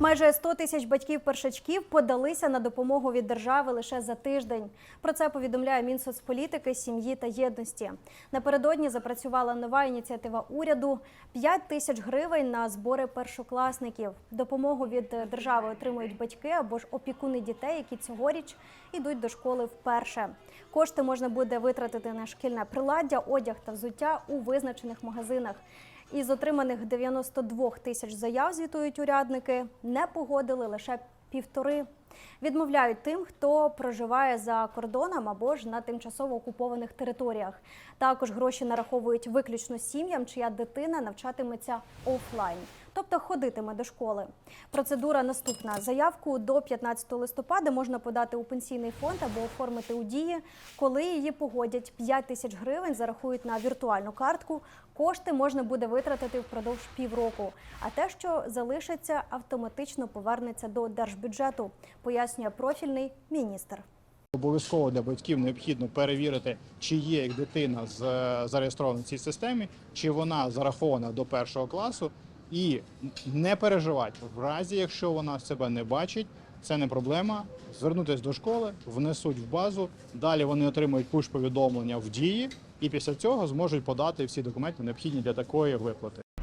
Майже 100 тисяч батьків-першачків подалися на допомогу від держави лише за тиждень. Про це повідомляє Мінсоцполітики, сім'ї та єдності. Напередодні запрацювала нова ініціатива уряду 5 тисяч гривень на збори першокласників. Допомогу від держави отримують батьки або ж опікуни дітей, які цьогоріч йдуть до школи вперше. Кошти можна буде витратити на шкільне приладдя, одяг та взуття у визначених магазинах. Із отриманих 92 тисяч заяв, звітують урядники, не погодили лише півтори. Відмовляють тим, хто проживає за кордоном або ж на тимчасово окупованих територіях. Також гроші нараховують виключно сім'ям, чия дитина навчатиметься офлайн, тобто ходитиме до школи. Процедура наступна: заявку до 15 листопада можна подати у пенсійний фонд або оформити у дії. Коли її погодять, 5 тисяч гривень зарахують на віртуальну картку. Кошти можна буде витратити впродовж півроку. А те, що залишиться, автоматично повернеться до держбюджету, пояснює профільний міністр. Обов'язково для батьків необхідно перевірити, чи є їх дитина з- зареєстрована в цій системі, чи вона зарахована до першого класу, і не переживати в разі, якщо вона себе не бачить. Це не проблема. Звернутися до школи, внесуть в базу. Далі вони отримують пуш-повідомлення в дії, і після цього зможуть подати всі документи, необхідні для такої виплати.